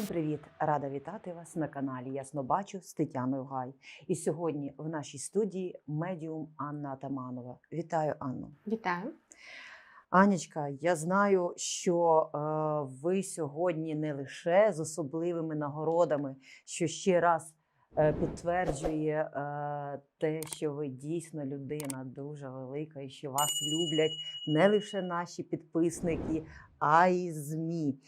Всім привіт! Рада вітати вас на каналі Ясно Бачу з Тетяною Гай. І сьогодні в нашій студії медіум Анна Атаманова. Вітаю, Анну. Вітаю. Анечка, я знаю, що е, ви сьогодні не лише з особливими нагородами, що ще раз підтверджує е, те, що ви дійсно людина дуже велика і що вас люблять не лише наші підписники, а й ЗМІ.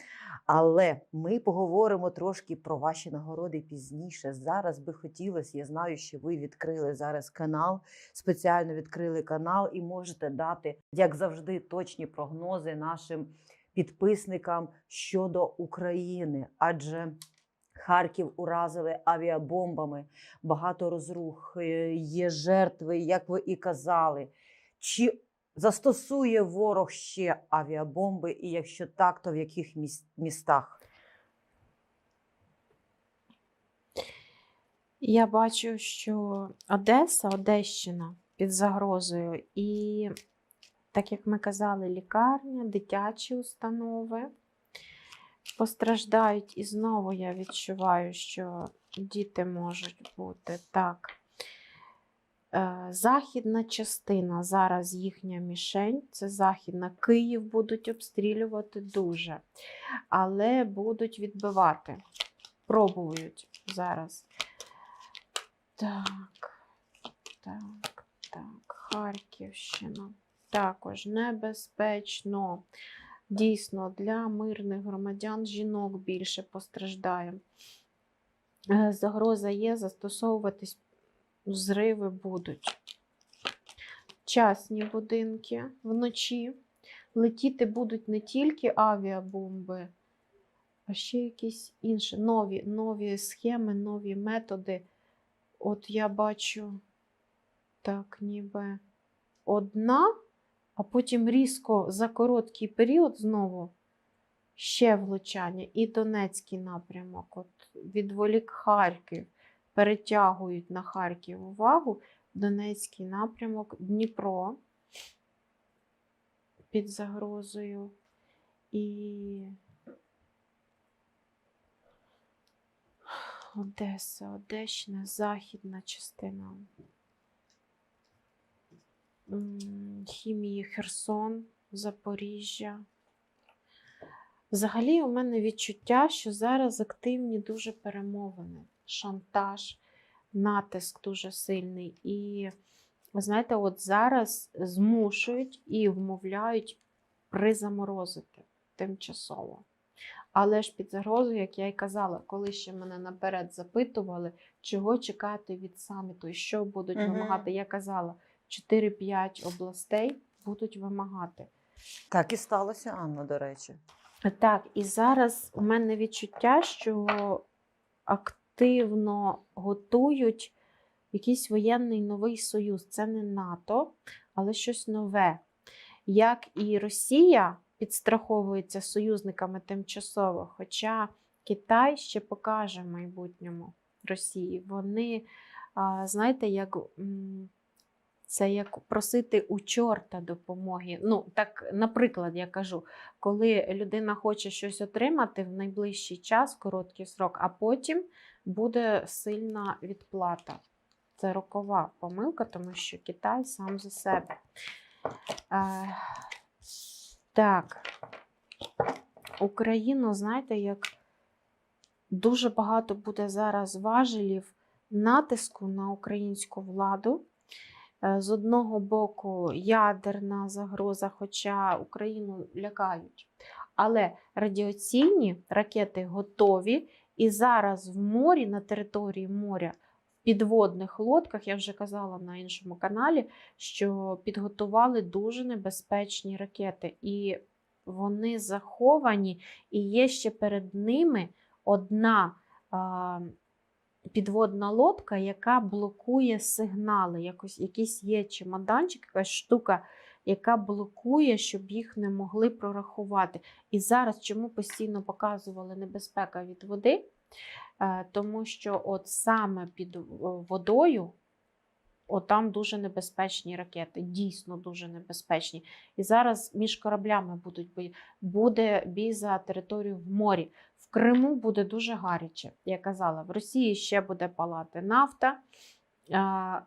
Але ми поговоримо трошки про ваші нагороди пізніше. Зараз би хотілося, я знаю, що ви відкрили зараз канал, спеціально відкрили канал і можете дати, як завжди, точні прогнози нашим підписникам щодо України. Адже Харків уразили авіабомбами, багато розрух, е, є жертви, як ви і казали. Чи застосує ворог ще авіабомби, і якщо так, то в яких містах? Я бачу, що Одеса, Одещина під загрозою, і, так як ми казали, лікарня, дитячі установи постраждають. І знову я відчуваю, що діти можуть бути так. Е, Західна частина зараз їхня мішень, це західна. Київ будуть обстрілювати дуже, але будуть відбивати. Пробують зараз. Так, так, так, Харківщина. Також небезпечно. Дійсно, для мирних громадян жінок більше постраждає. Е, Загроза є, застосовуватись зриви будуть. Частні будинки вночі. Летіти будуть не тільки авіабомби, а ще якісь інші нові, нові схеми, нові методи. От я бачу так, ніби одна, а потім різко за короткий період знову ще влучання. І Донецький напрямок. От відволік Харків, перетягують на Харків увагу. Донецький напрямок, Дніпро під загрозою. І Одеса, Одещина, західна частина. Хімії Херсон, Запоріжжя. Взагалі, у мене відчуття, що зараз активні дуже перемовини, шантаж, натиск дуже сильний. І, знаєте, от зараз змушують і вмовляють призаморозити тимчасово. Але ж під загрозою, як я й казала, коли ще мене наперед запитували, чого чекати від саміту і що будуть вимагати, я казала, 4-5 областей будуть вимагати. Так і сталося, Анна, до речі. Так, і зараз у мене відчуття, що активно готують якийсь воєнний новий союз. Це не НАТО, але щось нове. Як і Росія підстраховується союзниками тимчасово, хоча Китай ще покаже в майбутньому Росії. Вони, знаєте, як. Це як просити у чорта допомоги. Ну, так, наприклад, я кажу, коли людина хоче щось отримати в найближчий час, короткий срок, а потім буде сильна відплата. Це рокова помилка, тому що Китай сам за себе. Е, так, Україну, знаєте, як дуже багато буде зараз важелів натиску на українську владу. Е, З одного боку, ядерна загроза, хоча Україну лякають. Але радіаційні ракети готові, і зараз в морі, на території моря, в підводних лодках, я вже казала на іншому каналі, що підготували дуже небезпечні ракети. І вони заховані, і є ще перед ними одна. Підводна лодка, яка блокує сигнали. Якось, якийсь є чемоданчик, якась штука, яка блокує, щоб їх не могли прорахувати. І зараз чому постійно показували небезпека від води? Е, Тому що от саме під водою Отам дуже небезпечні ракети, дійсно дуже небезпечні. І зараз між кораблями будуть. Буде бій за територію в морі. В Криму буде дуже гаряче. Я казала, в Росії ще буде палати нафта. А,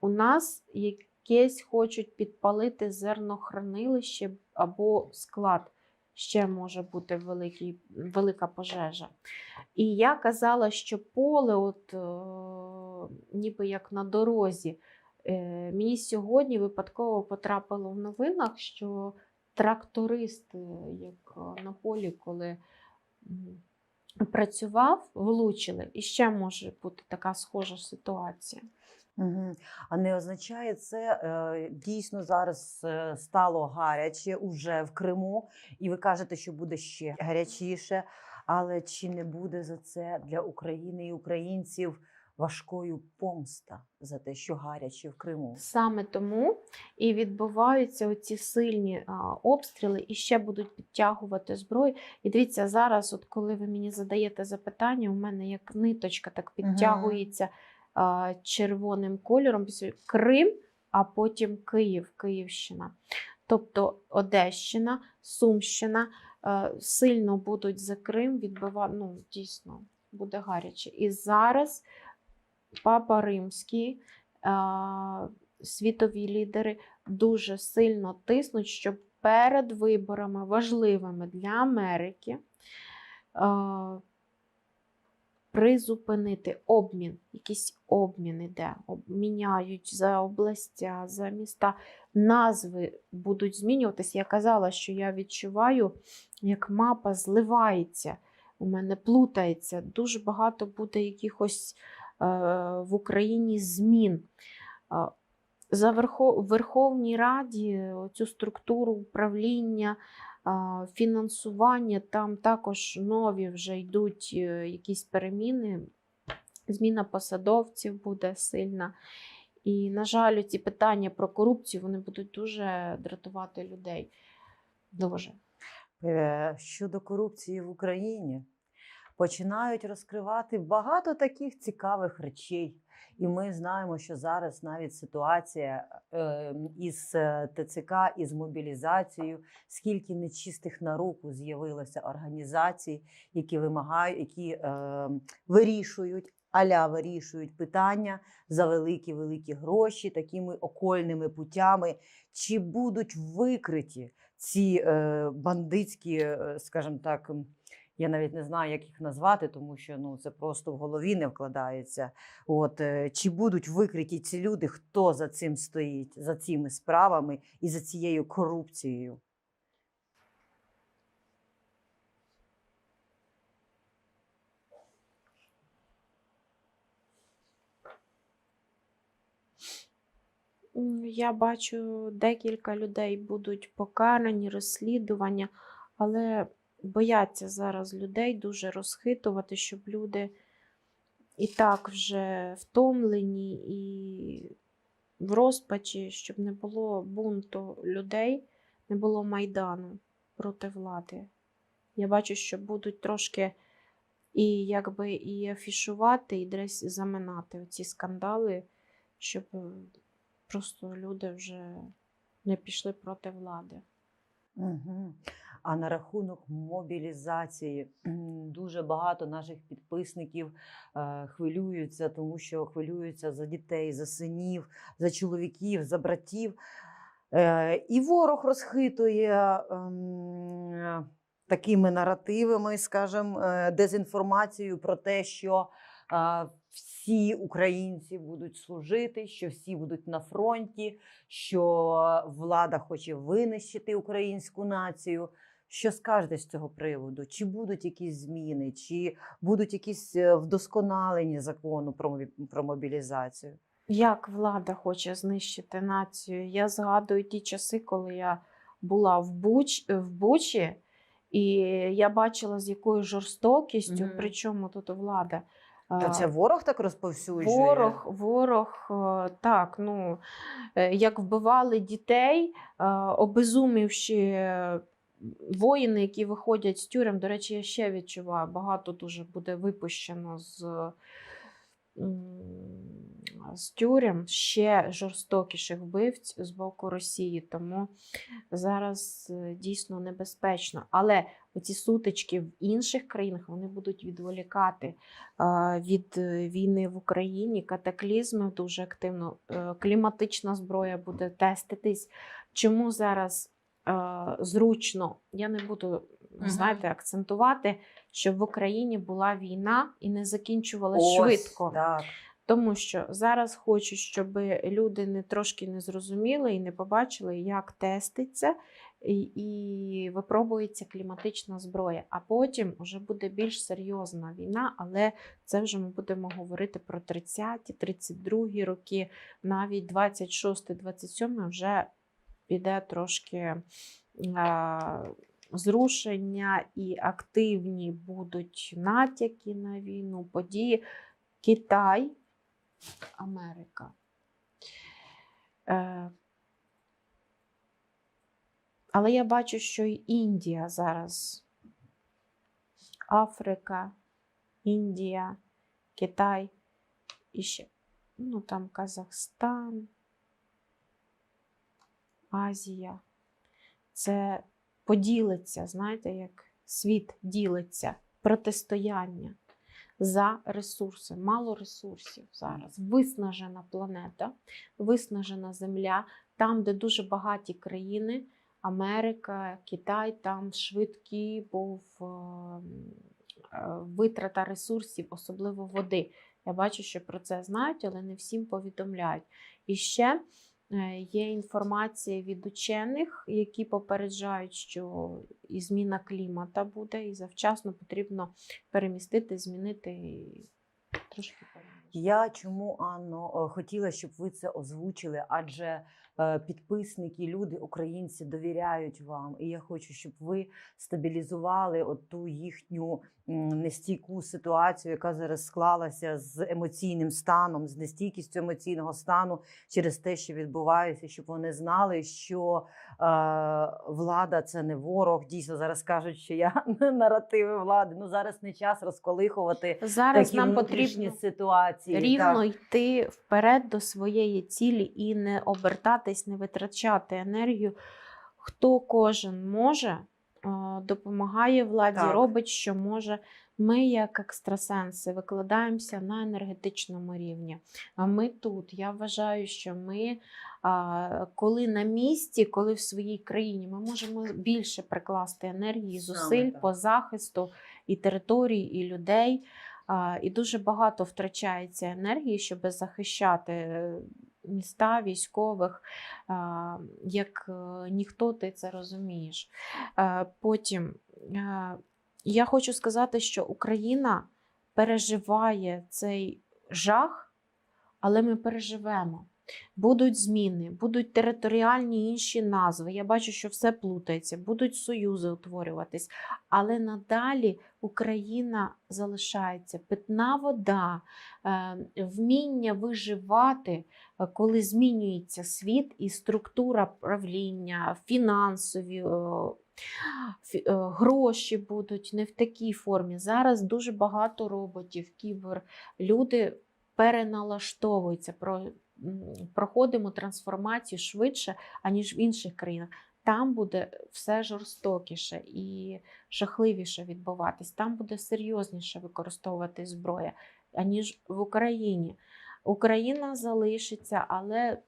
у нас якесь хочуть підпалити зернохранилище або склад. Ще може бути великий, велика пожежа. І я казала, що поле, от, е, ніби як на дорозі, е, мені сьогодні випадково потрапило в новинах, що тракторист, е, як е, на полі, коли працював, влучили. І ще може бути така схожа ситуація. Угу. А не означає це е, дійсно зараз е, стало гаряче уже в Криму, і ви кажете, що буде ще гарячіше. Але чи не буде за це для України і українців важкою помста за те, що гаряче в Криму? Саме тому і відбуваються оці сильні а, обстріли, і ще будуть підтягувати зброю. І дивіться, зараз, от коли ви мені задаєте запитання, у мене як ниточка так підтягується а, червоним кольором Крим, а потім Київ, Київщина. Тобто Одещина, Сумщина сильно будуть за Крим відбивати. Ну, дійсно, буде гаряче. І зараз Папа Римський, світові лідери дуже сильно тиснуть, щоб перед виборами важливими для Америки призупинити обмін, якийсь обмін іде, міняють за областя, за міста. Назви будуть змінюватися. Я казала, що я відчуваю, як мапа зливається, у мене плутається. Дуже багато буде якихось в Україні змін. Е, За Верхо- Верховній Раді цю структуру управління, е, фінансування, там також нові вже йдуть е, якісь переміни. Зміна посадовців буде сильна. І, на жаль, ці питання про корупцію вони будуть дуже дратувати людей. Дуже. Е, Щодо корупції в Україні починають розкривати багато таких цікавих речей. І ми знаємо, що зараз навіть ситуація е, із е, ТЦК, із мобілізацією, скільки нечистих на руку з'явилося організацій, які вимагають, які е, вирішують. Аля вирішують питання за великі великі гроші, такими окольними путями. Чи будуть викриті ці е, бандитські, е, скажімо так, я навіть не знаю, як їх назвати, тому що ну це просто в голові не вкладається. От е, чи будуть викриті ці люди, хто за цим стоїть, за цими справами і за цією корупцією? Я бачу, декілька людей будуть покарані, розслідування, але бояться зараз людей дуже розхитувати, щоб люди і так вже втомлені і в розпачі, щоб не було бунту людей, не було майдану проти влади. Я бачу, що будуть трошки і якби і афішувати, і десь заминати ці скандали, щоб е, просто люди вже не пішли проти влади. Угу. А на рахунок мобілізації дуже багато наших підписників е, хвилюються, тому що хвилюються за дітей, за синів, за чоловіків, за братів. Е, і ворог розхитує ем, такими наративами, скажімо, е, дезінформацією про те, що всі українці будуть служити, що всі будуть на фронті, що влада хоче винищити українську націю. Що скажете з цього приводу? Чи будуть якісь зміни, чи будуть якісь е, вдосконалення закону про, мобілізацію? Як влада хоче знищити націю? Я згадую ті часи, коли я була в, Буч, в Бучі, і я бачила, з якою жорстокістю, Мгм. причому тут влада. То це ворог так розповсюджує? Ворог, ворог, е, так, ну, е, як вбивали дітей, е, обезумівши е, воїни, які виходять з тюрем. До речі, я ще відчуваю, багато дуже буде випущено з з тюрем ще жорстокіших вбивць з боку Росії. Тому зараз е, дійсно небезпечно. Але оці сутички в інших країнах вони будуть відволікати е, від е, війни в Україні, катаклізми дуже активно. Кліматична зброя буде теститись. Чому зараз зручно? Я не буду знаєте, акцентувати, щоб в Україні була війна і не закінчувалась Ось, швидко. Так. Тому що зараз хочу, щоб люди не трошки не зрозуміли і не побачили, як теститься і, і випробується кліматична зброя. А потім вже буде більш серйозна війна, але це вже ми будемо говорити про 30-ті, 32-ті роки, навіть 26-27 вже піде трошки. Зрушення і активні будуть натяки на війну, події. Китай, Америка. Е, але я бачу, що і Індія зараз. Африка, Індія, Китай і ще, ну там Казахстан, Азія. Це поділиться, знаєте, як світ ділиться, протистояння за ресурси. Мало ресурсів зараз. Виснажена планета, виснажена земля, там, де дуже багаті країни, Америка, Китай, там швидкий був е, е, витрата ресурсів, особливо води. Я бачу, що про це знають, але не всім повідомляють. І ще є інформація від учених, які попереджають, що і зміна клімата буде, і завчасно потрібно перемістити, змінити трошки. Я чому, Анно, е, хотіла, щоб ви це озвучили, адже е, підписники, люди, українці довіряють вам. І я хочу, щоб ви стабілізували от ту їхню нестійку ситуацію, яка зараз склалася з емоційним станом, з нестійкістю емоційного стану через те, що відбувається, щоб вони знали, що е, влада це не ворог. Дійсно, зараз кажуть, що я наративи влади. Ну зараз не час розколихувати Зараз такі нам потрібно ситуації. рівно так. йти вперед до своєї цілі і не обертатись, не витрачати енергію. Хто кожен може, допомагає владі, Так. робить, що може. Ми, як екстрасенси, викладаємося на енергетичному рівні. А ми тут. Я вважаю, що ми, коли на місці, коли в своїй країні, ми можемо більше прикласти енергії, зусиль так. по захисту і територій, і людей. І дуже багато втрачається енергії, щоб захищати е, міста, військових, як е, ніхто ти це розумієш. Е, Потім е, я хочу сказати, що Україна переживає цей жах, але ми переживемо. Будуть зміни, будуть територіальні інші назви. Я бачу, що все плутається, будуть союзи утворюватись. Але надалі Україна залишається. Питна вода, е, вміння виживати, е, коли змінюється світ і структура правління, фінансові. е, Гроші будуть не в такій формі. Зараз дуже багато роботів, кібер. Люди переналаштовуються, проходимо трансформацію швидше, аніж в інших країнах. Там буде все жорстокіше і жахливіше відбуватись. Там буде серйозніше використовувати зброя, аніж в Україні. Україна залишиться, але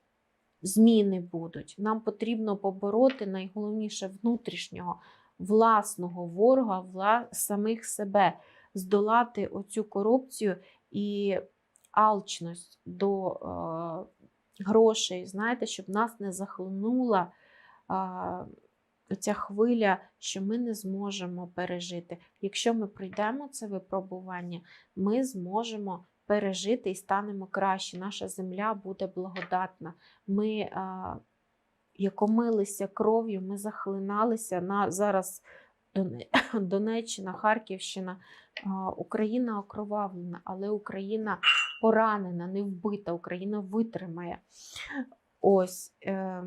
зміни будуть. Нам потрібно побороти найголовніше внутрішнього власного ворога, вла... самих себе, здолати оцю корупцію і алчність до е, грошей, знаєте, щоб нас не захлинула е, ця хвиля, що ми не зможемо пережити. Якщо ми пройдемо це випробування, ми зможемо пережити і станемо краще. Наша земля буде благодатна. Ми е, як омилися кров'ю, ми захлиналися на зараз Донеччина, Харківщина, Україна окровавлена, але Україна поранена, не вбита, Україна витримає. Ось. Е,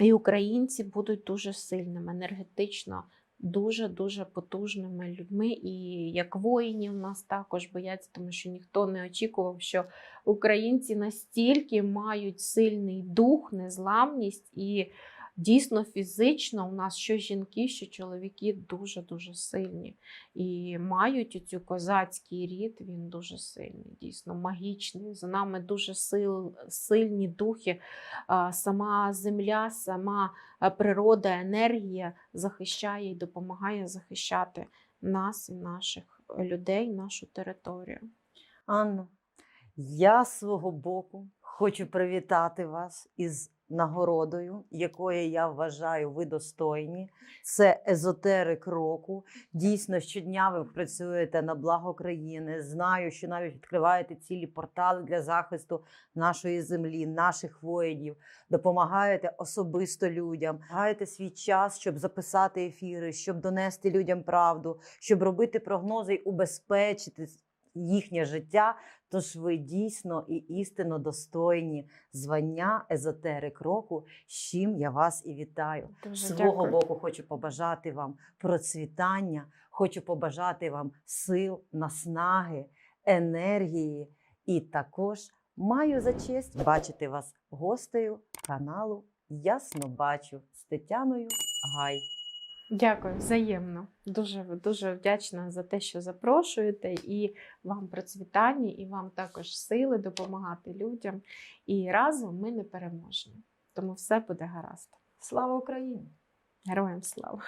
і українці будуть дуже сильними енергетично. дуже-дуже потужними людьми. І як воїнів нас також бояться, тому що ніхто не очікував, що українці настільки мають сильний дух, незламність і дійсно фізично у нас що жінки, що чоловіки дуже-дуже сильні. І мають цю козацький рід, він дуже сильний, дійсно магічний. За нами дуже сил, сильні духи, сама земля, сама природа, енергія захищає і допомагає захищати нас і наших людей, нашу територію. Анно, я свого боку хочу привітати вас із нагородою, якої я вважаю ви достойні. Це езотерик року. Дійсно, щодня ви працюєте на благо країни. Знаю, що навіть відкриваєте цілі портали для захисту нашої землі, наших воїнів, допомагаєте особисто людям, гаєте свій час, щоб записати ефіри, щоб донести людям правду, щоб робити прогнози і убезпечити їхнє життя. Тож ви дійсно і істинно достойні звання езотерик року, з чим я вас і вітаю. Дуже З свого дякую. боку хочу побажати вам процвітання, хочу побажати вам сил, наснаги, енергії. І також маю за честь бачити вас гостею каналу Ясно бачу з Тетяною Гай. Дякую, взаємно. Дуже дуже вдячна за те, що запрошуєте, і вам процвітання, і вам також сили допомагати людям. І разом ми не переможні. Тому все буде гаразд. Слава Україні! Героям слава!